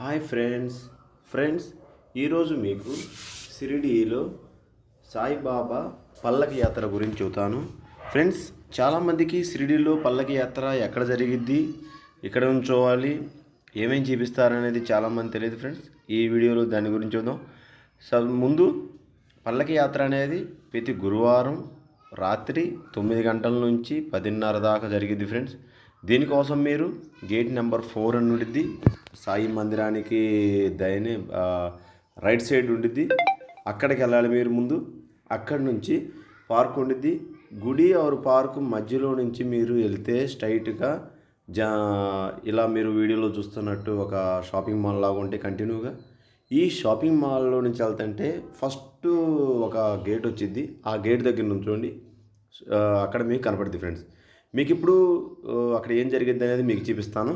Hi friends. Friends ఈరోజు మీకు షిరిడీలో సాయిబాబా పల్లకి యాత్ర గురించి చెబుతాను. ఫ్రెండ్స్ చాలామందికి షిరిడీలో పల్లకి యాత్ర ఎక్కడ జరిగిద్ది ఎక్కడ ఉంచోవాలి ఏమేం చూపిస్తారనేది చాలామంది తెలియదు ఫ్రెండ్స్. ఈ వీడియోలో దాని గురించి చూద్దాం సో ముందు పల్లకి యాత్ర అనేది ప్రతి గురువారం రాత్రి తొమ్మిది గంటల నుంచి పదిన్నర దాకా జరిగిద్ది ఫ్రెండ్స్. దీనికోసం మీరు గేట్ నెంబర్ ఫోర్ అని ఉండిద్ది సాయి మందిరానికి దయనే రైట్ సైడ్ ఉండిద్ది. అక్కడికి వెళ్ళాలి మీరు ముందు. అక్కడి నుంచి పార్క్ ఉండిద్ది. గుడి ఆరు పార్క్ మధ్యలో నుంచి మీరు వెళ్తే స్ట్రైట్గా జా ఇలా మీరు వీడియోలో చూస్తున్నట్టు ఒక షాపింగ్ మాల్ లాగా ఉంటే కంటిన్యూగా ఈ షాపింగ్ మాల్లో నుంచి వెళ్తుంటే ఫస్ట్ ఒక గేట్ వచ్చింది ఆ గేట్ దగ్గర నుంచోండి. అక్కడ మీకు కనపడుద్ది ఫ్రెండ్స్ మీకు ఇప్పుడు అక్కడ ఏం జరిగింది అనేది మీకు చూపిస్తాను.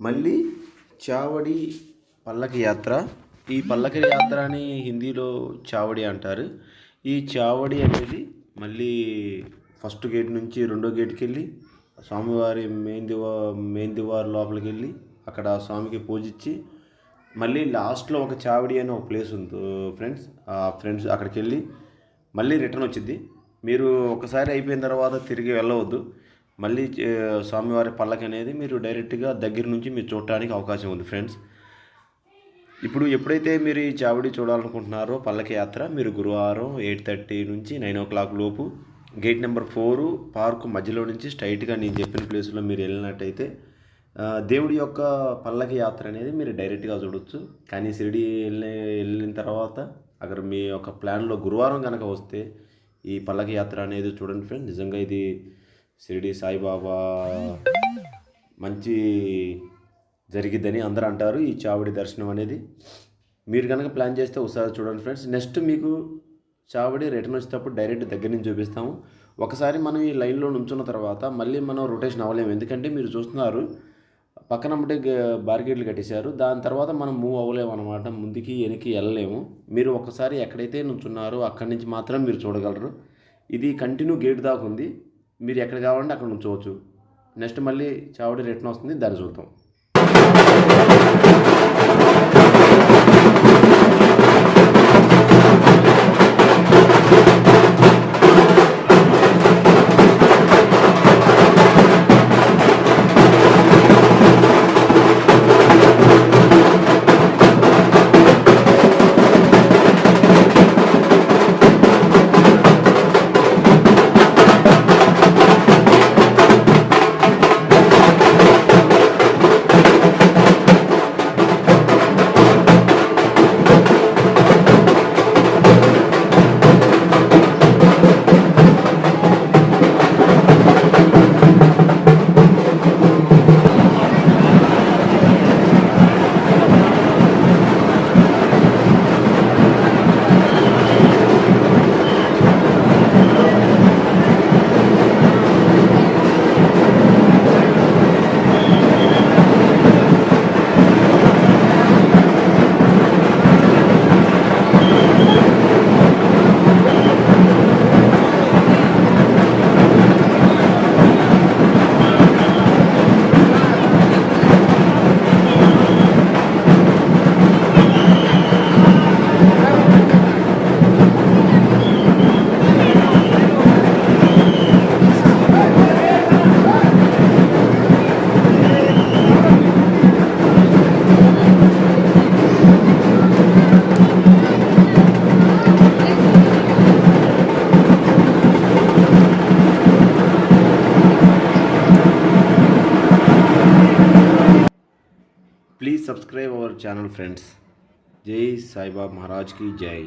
మళ్ళీ చావడి పల్లకి యాత్ర. ఈ పల్లకి యాత్ర అని హిందీలో చావడి అంటారు. ఈ చావడి అనేది మళ్ళీ ఫస్ట్ గేట్ నుంచి రెండో గేట్కి వెళ్ళి స్వామివారి మెయిన్ దివా మెయిన్ లోపలికి వెళ్ళి అక్కడ స్వామికి పూజించి మళ్ళీ లాస్ట్లో ఒక చావడి అని ఒక ప్లేస్ ఉంది ఫ్రెండ్స్. ఆ ఫ్రెండ్స్ అక్కడికి వెళ్ళి మళ్ళీ రిటర్న్ వచ్చింది. మీరు ఒకసారి అయిపోయిన తర్వాత తిరిగి వెళ్ళవద్దు. మళ్ళీ స్వామివారి పల్లకి అనేది మీరు డైరెక్ట్గా దగ్గర నుంచి మీరు చూడటానికి అవకాశం ఉంది ఫ్రెండ్స్. ఇప్పుడు ఎప్పుడైతే మీరు ఈ చావడి చూడాలనుకుంటున్నారో పల్లకి యాత్ర మీరు గురువారం ఎయిట్ థర్టీ నుంచి నైన్ ఓ క్లాక్ లోపు గేట్ నెంబర్ ఫోర్ పార్క్ మధ్యలో నుంచి స్ట్రైట్గా నేను చెప్పిన ప్లేస్లో మీరు వెళ్ళినట్టయితే దేవుడి యొక్క పల్లకి యాత్ర అనేది మీరు డైరెక్ట్గా చూడొచ్చు. కానీ షిరిడి వెళ్ళి వెళ్ళిన తర్వాత అక్కడ మీ యొక్క ప్లాన్లో గురువారం కనుక వస్తే ఈ పల్లకి యాత్ర అనేది చూడండి ఫ్రెండ్ నిజంగా ఇది షిరిడి సాయిబాబా మంచి జరిగిద్దని అందరూ అంటారు ఈ చావడి దర్శనం అనేది. మీరు కనుక ప్లాన్ చేస్తే ఒకసారి చూడండి ఫ్రెండ్స్. నెక్స్ట్ మీకు చావడి రిటర్న్ వచ్చేటప్పుడు డైరెక్ట్ దగ్గర నుంచి చూపిస్తాము. ఒకసారి మనం ఈ లైన్లో నుంచున్న తర్వాత మళ్ళీ మనం రొటేషన్ అవ్వలేము. ఎందుకంటే మీరు చూస్తున్నారు పక్కన ఒకటి బార్గేట్లు కట్టేశారు. దాని తర్వాత మనం మూవ్ అవ్వలేము అనమాట ముందుకి వెనక్కి వెళ్ళలేము. మీరు ఒకసారి ఎక్కడైతే నుంచున్నారో అక్కడి నుంచి మాత్రం మీరు చూడగలరు. ఇది కంటిన్యూ గేట్ దాకా ఉంది. మీరు ఎక్కడ కావాలంటే అక్కడ ఉంచవచ్చు నెక్స్ట్ మళ్ళీ చావడి రిటర్న్ వస్తుంది దాన్ని చూద్దాం. Please subscribe our channel friends जय साई महाराज की जय